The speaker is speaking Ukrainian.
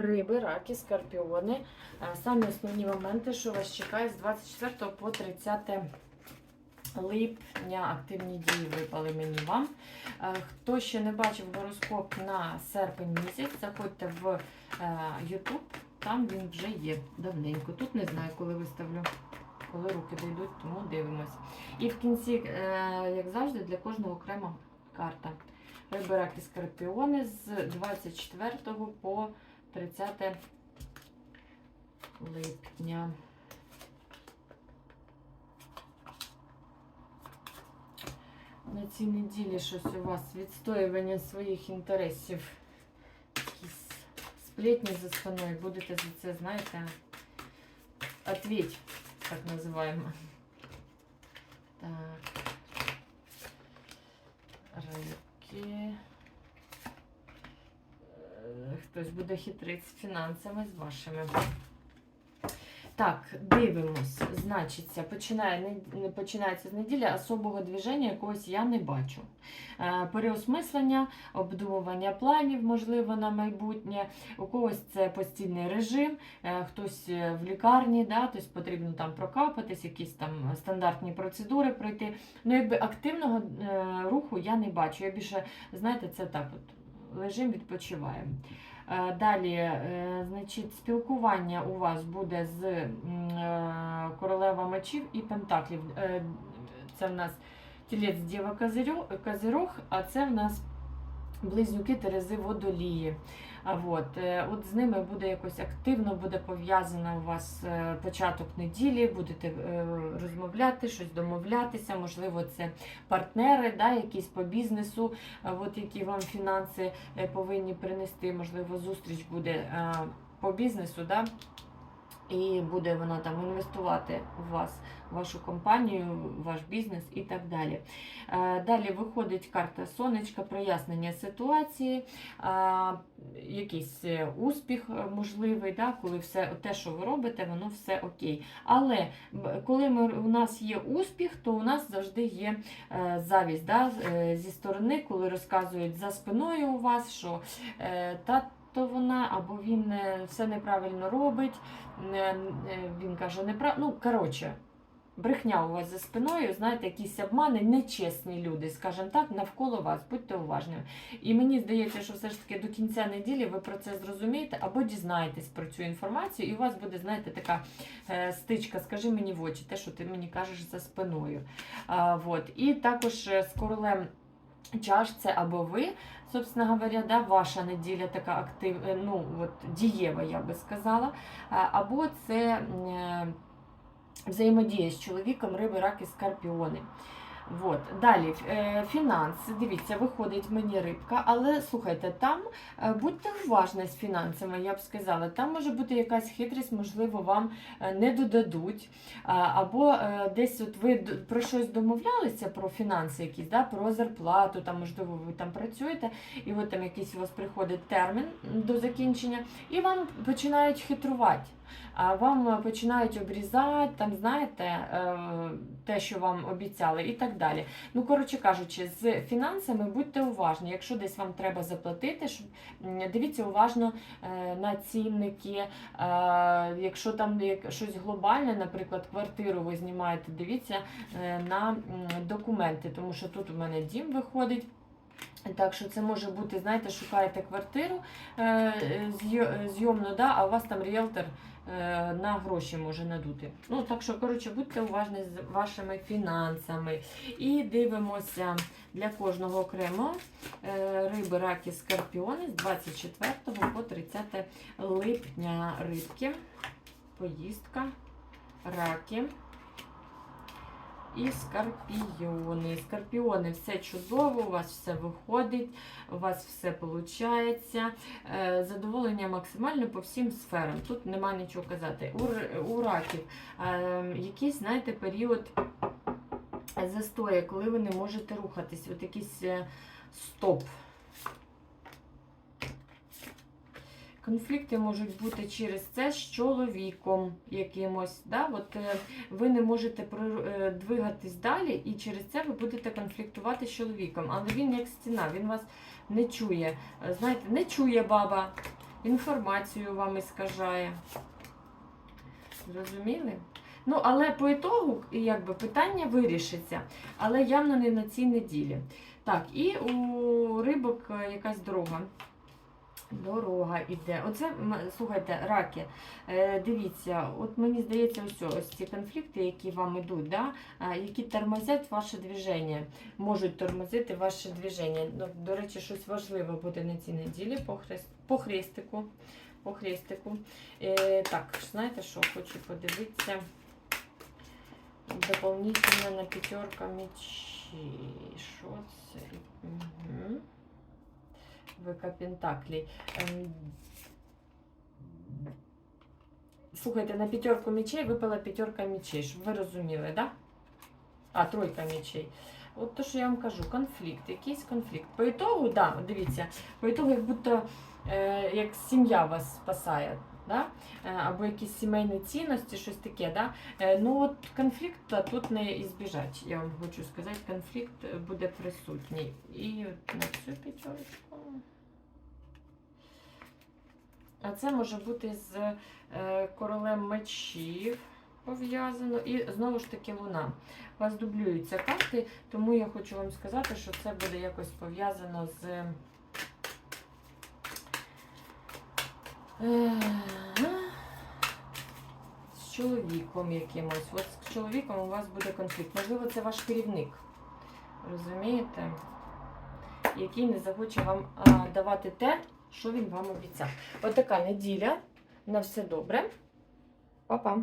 риби, раки, скорпіони. Е, Самі основні моменти, що вас чекає з 24 по 30 липня. Активні дії випали мені вам. Е, Хто ще не бачив гороскоп на серпень місяць, заходьте в е, YouTube, там він вже є давненько. Тут не знаю, коли виставлю. Коли руки дійдуть, тому дивимось. І в кінці, е, як завжди, для кожного окрема карта. Риби, раки, скорпіони з 24 по 30 липня. На цій неділі щось у вас відстоювання своїх інтересів. Якісь сплетні за спиною. Будете за це, знаєте, ответь, так називаємо. Так. Рибки. Е, Хтось буде хитрити з фінансами з вашими. Так, дивимось. Значиться, починає, не- починається з неділі, особого движення якогось я не бачу. Е, переосмислення, обдумування планів, можливо, на майбутнє. У когось це постійний режим, е, хтось е, в лікарні, да, тобто потрібно там прокапатись, якісь там стандартні процедури пройти. Ну, якби активного руху я не бачу. Я більше, знаєте, це так от. Лежим, відпочиваємо. Е, Далі, е, значить, спілкування у вас буде з е, королева мечів і пентаклів. Це в нас тілець Діва Козирьо- Козирог, а це в нас близнюки Терези Водолії. От, е, от з ними буде якось активно, буде пов'язано у вас е, початок неділі, будете е, розмовляти, щось домовлятися, можливо, це партнери, да, якісь по бізнесу, от які вам фінанси повинні принести, можливо, зустріч буде по бізнесу, да, і буде вона там інвестувати в вас, в вашу компанію, в ваш бізнес і так далі. Е, Далі виходить карта сонечка, прояснення ситуації, е, якийсь е, успіх можливий, да, коли все те, що ви робите, воно все окей. Але коли ми, у нас є успіх, то у нас завжди є завість да, зі сторони, коли розказують за спиною у вас, що та. То вона або він е, все неправильно робить, е, він каже неправильно. Ну, коротше, брехня у вас за спиною, знаєте, якісь обмани, нечесні люди, скажімо так, навколо вас, будьте уважними. І мені здається, що все ж таки до кінця неділі ви про це зрозумієте або дізнаєтесь про цю інформацію, і у вас буде, знаєте, така е, стичка, скажи мені в очі, те, що ти мені кажеш за спиною. А, вот. І також з королем чаш це або ви, собственно говоря, да, ваша неділя така актив, е, ну, от, дієва, я би сказала, або це е, взаємодія з чоловіком, риби, раки, скорпіони. Вот. Далі е, фінанси. Дивіться, виходить мені рибка, але слухайте, там е, будьте уважні з фінансами, я б сказала. Там може бути якась хитрість, можливо, вам е, не додадуть. Або десь от ви про щось домовлялися, про фінанси якісь, да, про зарплату, там, можливо, ви там працюєте, і от там якийсь у вас приходить термін до закінчення, і вам починають хитрувати. А вам починають обрізати, там, знаєте, те, що вам обіцяли, і так далі. Ну, коротше кажучи, з фінансами будьте уважні. Якщо десь вам треба заплатити, дивіться уважно е, на цінники. Е, Якщо там щось глобальне, наприклад, квартиру ви знімаєте, дивіться е, на документи, тому що тут у мене дім виходить. Так що це може бути, знаєте, шукаєте квартиру е, зйомну, да, а у вас там ріелтор на гроші може надути. Ну, так що, коротше, будьте уважні з вашими фінансами. І дивимося для кожного окремо е, риби, раки, скорпіони з 24 по 30 липня рибки, поїздка, раки. І скорпіони. Скорпіони, все чудово, у вас все виходить, у вас все виходить. Задоволення максимально по всім сферам. Тут нема нічого казати. У, раків е, якийсь, знаєте, період застою, коли ви не можете рухатись. От якийсь е, стоп. Конфлікти можуть бути через це з чоловіком якимось. Да? От, е, ви не можете е, двигатись далі, і через це ви будете конфліктувати з чоловіком. Але він як стіна, він вас не чує. Е, Знаєте, не чує баба. інформацію вам іскажає. Зрозуміли? Ну, але по ітогу, якби питання вирішиться, але явно не на цій неділі. Так, і у рибок якась дорога. Дорога іде. Оце, слухайте, раки, е, дивіться, от мені здається, ось, ось ці конфлікти, які вам ідуть, да, які тормозять ваше движення, можуть тормозити ваше движення. Ну, до речі, щось важливе буде на цій неділі по, хрест, по хрестику. По хрестику. Е, так, знаєте що, хочу подивитися. Дополнительно на пятерка мечей. Що це? Угу. Вика Пентаклей. Ем, Слухайте, на п'ятерку мечей випала п'ятерка мечей, щоб ви розуміли, да? А, тройка мечей. От то, що я вам кажу, конфлікт, якийсь конфлікт. По ітогу, да, дивіться, по ітогу, як будто е, як сім'я вас спасає, да? Е, або якісь сімейні цінності, щось таке. Да? Е, ну от конфлікт тут не ізбіжать. Я вам хочу сказати, конфлікт буде присутній. І на цю п'ятерочку. А це може бути з е, королем мечів пов'язано. І знову ж таки луна. У вас дублюються карти, тому я хочу вам сказати, що це буде якось пов'язано з. е, З чоловіком якимось. От з чоловіком у вас буде конфлікт. Можливо, це ваш керівник. Розумієте? Який не захоче вам давати те, що він вам обіцяв. Отака така неділя. На все добре. Па-па.